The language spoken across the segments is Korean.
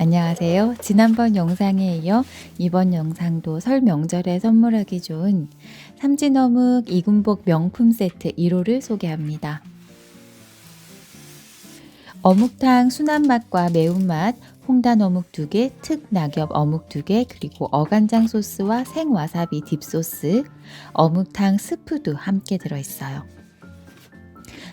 안녕하세요. 지난번 영상에 이어 이번 영상도 설 명절에 선물하기 좋은 삼진어묵 이군복 명품 세트 1호를 소개합니다. 어묵탕 순한 맛과 매운맛, 홍단 어묵 2개, 특 낙엽 어묵 2개, 그리고 어간장 소스와 생 와사비 딥소스, 어묵탕 스프도 함께 들어있어요.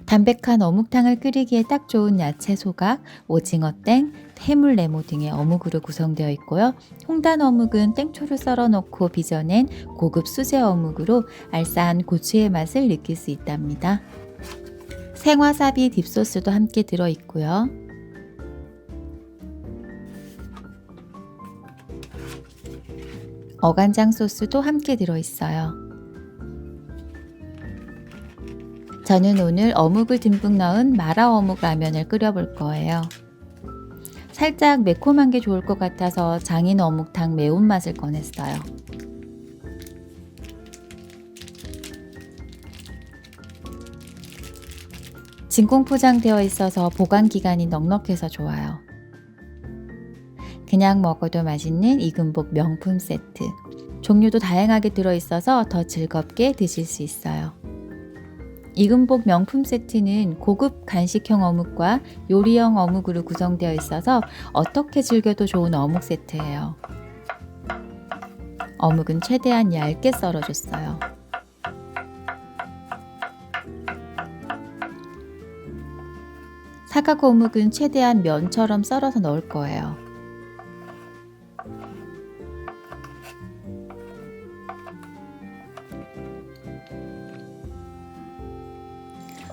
담백한 어묵탕을 끓이기에 딱 좋은 야채 소각, 오징어 땡, 해물 네모 등의 어묵으로 구성되어 있고요. 홍단 어묵은 땡초를 썰어 넣고 빚어낸 고급 수제 어묵으로 알싸한 고추의 맛을 느낄 수 있답니다. 생와사비 딥소스도 함께 들어 있고요. 어간장 소스도 함께 들어 있어요. 저는 오늘 어묵을 듬뿍 넣은 마라 어묵 라면을 끓여볼 거예요. 살짝 매콤한 게 좋을 것 같아서 장인 어묵탕 매운맛을 꺼냈어요. 진공 포장되어 있어서 보관 기간이 넉넉해서 좋아요. 그냥 먹어도 맛있는 이금복 명품 세트. 종류도 다양하게 들어있어서 더 즐겁게 드실 수 있어요. 이금복 명품 세트는 고급 간식형 어묵과 요리형 어묵으로 구성되어 있어서 어떻게 즐겨도 좋은 어묵 세트예요. 어묵은 최대한 얇게 썰어줬어요. 사각 어묵은 최대한 면처럼 썰어서 넣을 거예요.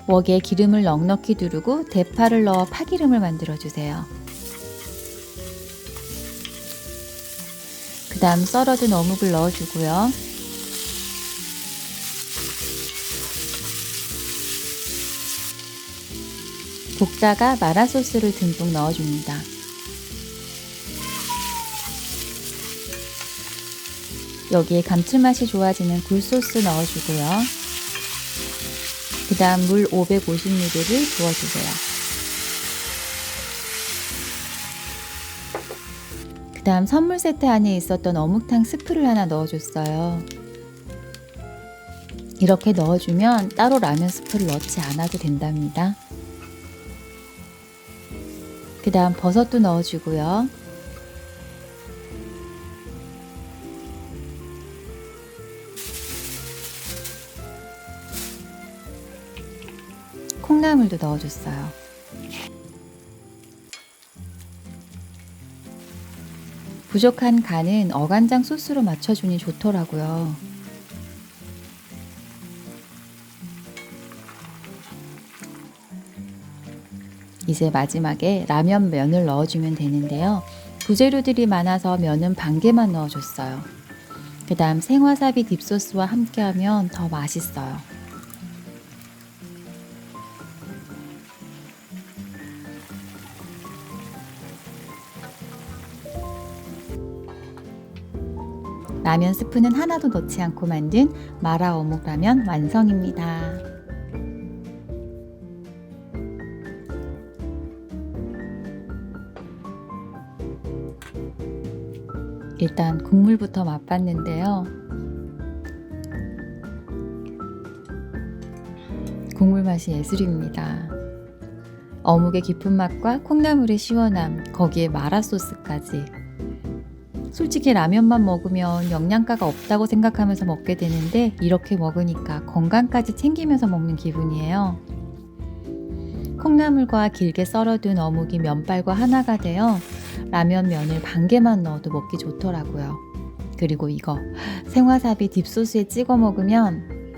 웍에 기름을 넉넉히 두르고 대파를 넣어 파기름을 만들어 주세요. 그 다음 썰어둔 어묵을 넣어주고요. 볶다가 마라 소스를 듬뿍 넣어줍니다. 여기에 감칠맛이 좋아지는 굴소스 넣어주고요. 그 다음 물 550ml를 부어주세요. 그 다음 선물 세트 안에 있었던 어묵탕 스프를 하나 넣어줬어요. 이렇게 넣어주면 따로 라면 스프를 넣지 않아도 된답니다. 그 다음 버섯도 넣어주고요. 콩나물도 넣어줬어요. 부족한 간은 어간장 소스로 맞춰주니 좋더라고요. 이제 마지막에 라면 면을 넣어주면 되는데요. 부재료들이 많아서 면은 반 개만 넣어줬어요. 그 다음 생와사비 딥소스와 함께하면 더 맛있어요. 라면 스프는 하나도 넣지 않고 만든 마라 어묵 라면 완성입니다. 일단 국물부터 맛봤는데요. 국물 맛이 예술입니다. 어묵의 깊은 맛과 콩나물의 시원함, 거기에 마라 소스까지. 솔직히 라면만 먹으면 영양가가 없다고 생각하면서 먹게 되는데 이렇게 먹으니까 건강까지 챙기면서 먹는 기분이에요. 콩나물과 길게 썰어둔 어묵이 면발과 하나가 되어 라면 면을 반 개만 넣어도 먹기 좋더라고요. 그리고 이거 생와사비 딥소스에 찍어 먹으면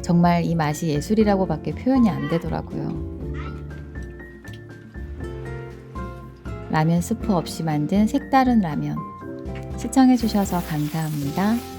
정말 이 맛이 예술이라고밖에 표현이 안 되더라고요. 라면 스프 없이 만든 색다른 라면. 시청해주셔서 감사합니다.